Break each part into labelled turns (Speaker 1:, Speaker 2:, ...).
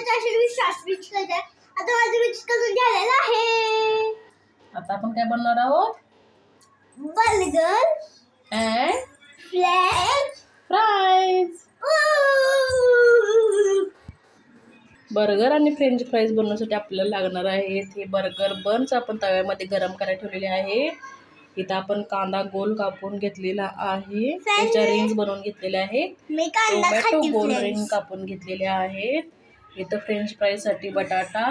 Speaker 1: Mix आता माझं mix करून झालेलं आहे.
Speaker 2: आता आपण काय बनवणार आहोत?
Speaker 1: बर्गर
Speaker 2: अँड फ्राईज बर्गर आणि फ्रेंच फ्राईज बनवण्यासाठी आपल्याला लागणार आहेत हे बर्गर बन्स आपण तव्यामध्ये गरम करायला ठेवलेले आहे इथं आपण कांदा गोल कापून घेतलेला आहे. त्याच्या रिंग्स बनवून घेतलेल्या आहेत. टोमॅटो गोल. रिंग कापून घेतलेल्या आहेत. इथं फ्रेंच फ्राईजसाठी बटाटा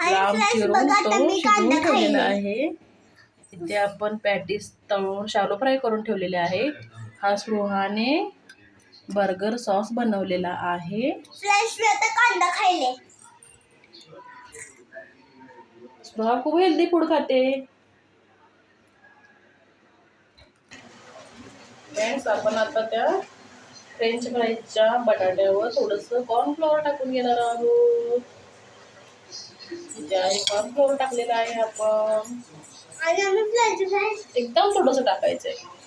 Speaker 2: लांब चिरून
Speaker 1: कांदा
Speaker 2: शिजवून ठेवलेला आहे. इथे आपण पॅटीस तळून शालो फ्राय करून ठेवलेले आहेत हा स्पृहाने बर्गर सॉस बनवलेला आहे.
Speaker 1: कांदा खायले.
Speaker 2: स्पृहा खूप हेल्दी फूड खाते. फ्रेंड्स आपण आता त्या फ्रेंच फ्राईजच्या बटाट्यावर थोडंसं कॉर्नफ्लॉवर टाकून घेणार आहोत. कॉर्नफ्लॉवर टाकलेलं आहे आपण. एकदम थोडंसं टाकायचं आहे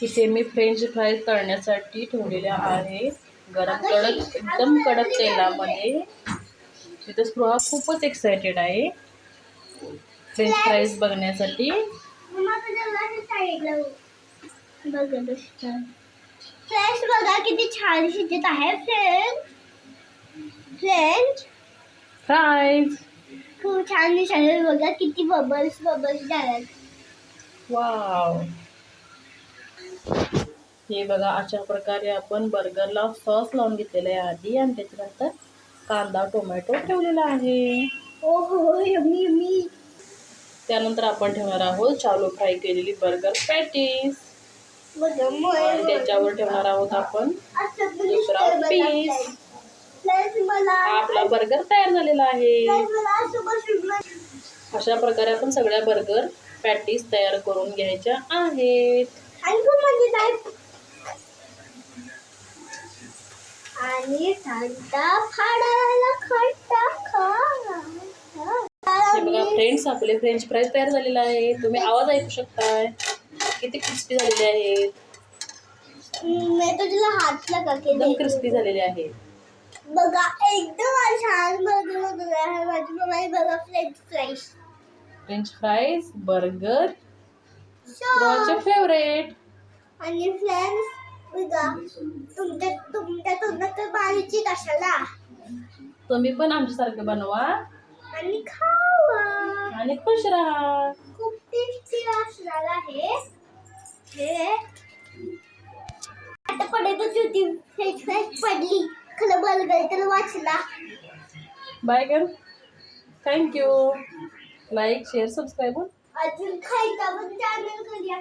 Speaker 2: तिथे मी फ्रेंच फ्राईज तळण्यासाठी ठेवलेल्या आहे गरम कडक एकदम कडक तेलामध्ये. तिथं स्पृहा खूपच एक्सायटेड आहे. फ्रेंच फ्राईज बघण्यासाठी.
Speaker 1: बघा किती छान शिजत आहे. फ्रेंड्स फ्रेंड्स
Speaker 2: फ्राईज
Speaker 1: खूप छान दिसायला बघा किती बबल्स बबल्स झाल्यात.
Speaker 2: वाव हे बघा अशा प्रकारे आपण बर्गरला सॉस लावून घेतलेला आहे आधी. आणि त्याच्यानंतर कांदा टोमॅटो ठेवलेला आहे.
Speaker 1: ओ हो यम्मी यम्मी
Speaker 2: त्यानंतर आपण ठेवणार आहोत चालू फ्राय केलेली बर्गर पॅटीस. आणि त्याच्यावर ठेवणार आहोत आपण. दुसरा हा आपला बर्गर तयार झालेला आहे. अशा प्रकारे आपण सगळ्या बर्गर पॅटीस तयार करून घ्यायच्या आहेत.
Speaker 1: आणि
Speaker 2: बघा फ्रेंड्स आपले फ्रेंच फ्राईज तयार झालेला आहे तुम्ही आवाज ऐकू शकताय. किती क्रिस्पी झालेले आहेत?
Speaker 1: मी तुझ्या हात लगा
Speaker 2: एकदम क्रिस्पी झालेले आहेत.
Speaker 1: बघा एकदम छान बर्गर होतं आहे माझी मम्मा बघा French fries
Speaker 2: French fries burger रोजचे फेवरेट
Speaker 1: आणि फ्रेंड्स बघा तुमच्या तुमच्या तोंडात तर पाणीची कशाला?
Speaker 2: तुम्ही पण आमच्यासारखं बनवा.
Speaker 1: आणि खावा.
Speaker 2: आणि खुश राहा.
Speaker 1: आता पडतच होती पडली. खरं बर्गर तर वाचला.
Speaker 2: बाय गर थँक्यू लाईक शेअर सबस्क्राईब
Speaker 1: अजून खायचा पण चॅनल करूया.